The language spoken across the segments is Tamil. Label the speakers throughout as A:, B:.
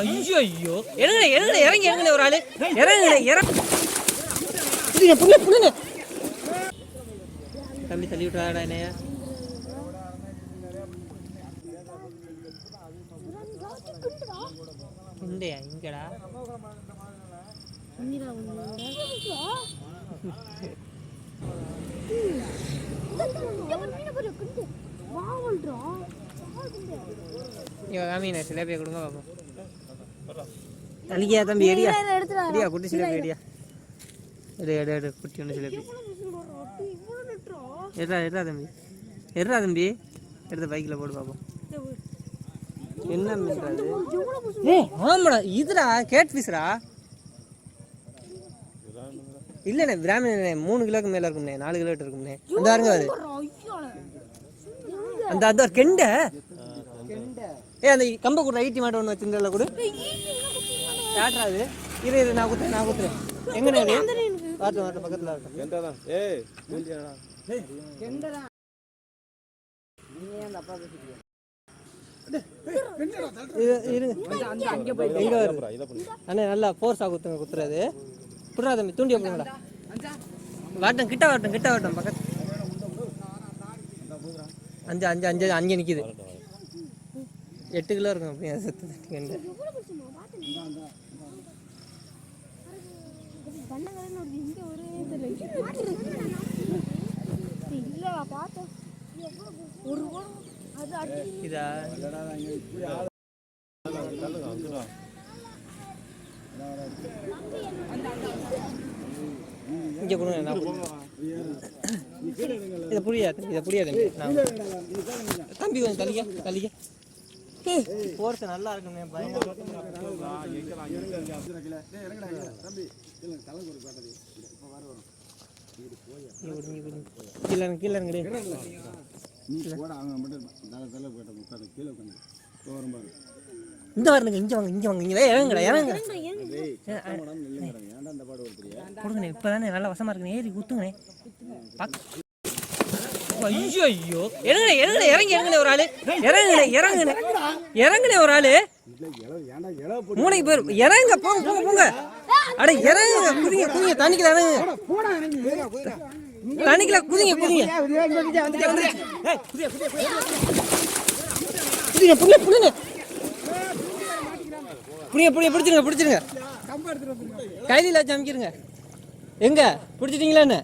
A: ஐயோ ஐயோ. இறங்குனே இறங்குனே இறங்கி இறங்குனே ஒரு ஆளு. இறங்குனே இறங்க புடிங்க புடிங்க புடிங்க. தம்பி தள்ளி விட்டுறாடா என்னைய. இங்கயா இங்கடா. இவ காமிங்க சிலேபியா கொடுங்க பாப்போம். தலிக்கையா தம்பி எடியா எடியா குட்டி சிலேபி எடியா எடு எடு எடு குட்டி ஒன்று சிலேபி எட்ரா எட்ரா தம்பி. எட்ரா தம்பி. எடுத்து பைக்கில் போட்டு பார்ப்போம் என்ன மீன்றது ஏ ஆமாடா இதுடா கேட் ஃபிஷ்ரா இல்லைண்ணே பிராமணே மூணு கிலோக்கு மேலே இருக்கும்ண்ணே நாலு கிலோ இருக்கும்ண்ணே. அந்த பாருங்க அது அந்த அந்த ஒரு கெண்டை. ஏ அந்த கம்ப கூட ஐட்டி மாட்ட ஒன்று வச்சிருந்தல கூட. அது. இரு இரு நான் குத்துறேன் நான் குத்துறேன் எங்கண்ணே அது வாட்டும் வாட்டும் பக்கத்தில் வாட்டும்
B: எந்ததான்? ஏய்
A: இருங்க எங்க வருது
B: இதை பண்ணு
A: அண்ணே நல்லா ஃபோர்ஸாக குத்துங்க குத்துறது புடுறா தம்பி தூண்டி அப்படிங்களா வாட்டம் கிட்ட வாட்டம் கிட்ட வாட்டம் பக்கத்து. அஞ்சு அஞ்சு அஞ்சு. அங்கே நிற்கிது எட்டு கிலோ இருக்கும் அப்படியே செத்து கண்டு.
C: ஒரு கோடம் அது அடி.
A: இதா? இங்கே நான் இதை புரியாது இதை புரியாது தம்பி கொஞ்சம் தள்ளிக்க தள்ளிக்க. போர்த்து நல்லா இருக்குமே கீழே கீழே இந்த வரணுங்க இங்க வாங்க இங்க வாங்க. இங்க இறங்குடா இறங்குங்க கொடுங்கண்ணே இப்பதானே நல்லா வசமா இருக்குண்ணே. ஏறி குத்துங்கண்ணே. பாக்க- ஐயோ ஐயோ. இறங்குனே இறங்குனே இறங்கி இறங்குனே ஒரு ஆளு. இறங்குனே இறங்குனே. இறங்குனே ஒரு ஆளு. மூளைக்கு போயிரு இறங்க போங்க போங்க போங்க. அட இறங்குங்க குதிங்க குதிங்க தண்ணிக்குள்ள இறங்குங்க. தண்ணிக்குள்ள குதிங்க குதிங்க. புடிங்க புடிங்க புடிங்க. புடிங்க புடிங்க பிடிச்சிருங்க பிடிச்சிருங்க. கைதியில் வச்சு அமைக்கிருங்க. எங்க? பிடிச்சிட்டீங்களா என்ன?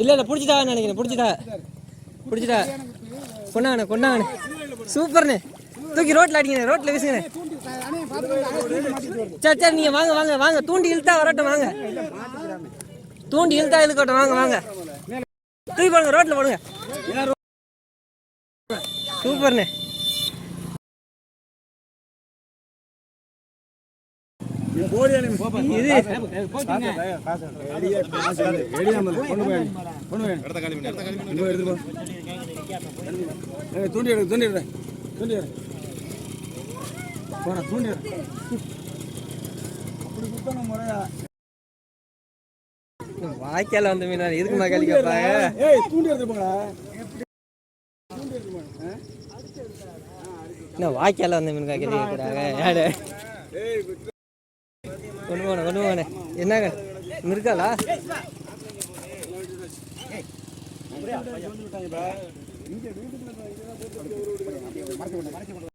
A: இல்ல இல்ல பிடிச்சிட்டா நினைக்கிறேன் பிடிச்சிட்டா. பிடிச்சிட்டா. கொண்டாங்கண்ணே கொண்டாங்கண்ணே சூப்பர்ண்ணே தூக்கி ரோட்ல அடிங்கண்ணே ரோட்ல வீசுங்கண்ணே. சரி சரி நீங்க வாங்க வாங்க வாங்க. தூண்டி இழுத்தா வரட்டும் வாங்க. தூண்டி இழுத்தா இழுக்கட்டும் வாங்க வாங்க. தூக்கி போடுங்க ரோட்ல போடுங்க. சூப்பர்ண்ணே இது.
B: தூண்டி எடு தூண்டி எடு தூண்டி எடு போடா தூண்டி எடு அப்படி குத்தணும் முறையா
A: வாய்க்கால வந்த மீனா இதுக்கு மகளி கேட்பாங்க
B: ஏய் தூண்டி
A: என்ன வாய்க்கால வந்த மீன் கேட்க கேட்குறாங்க யாரு கொண்டு போன கொண்டு போன என்னங்க? இருக்காளா?
B: வீட்டுக்குள்ள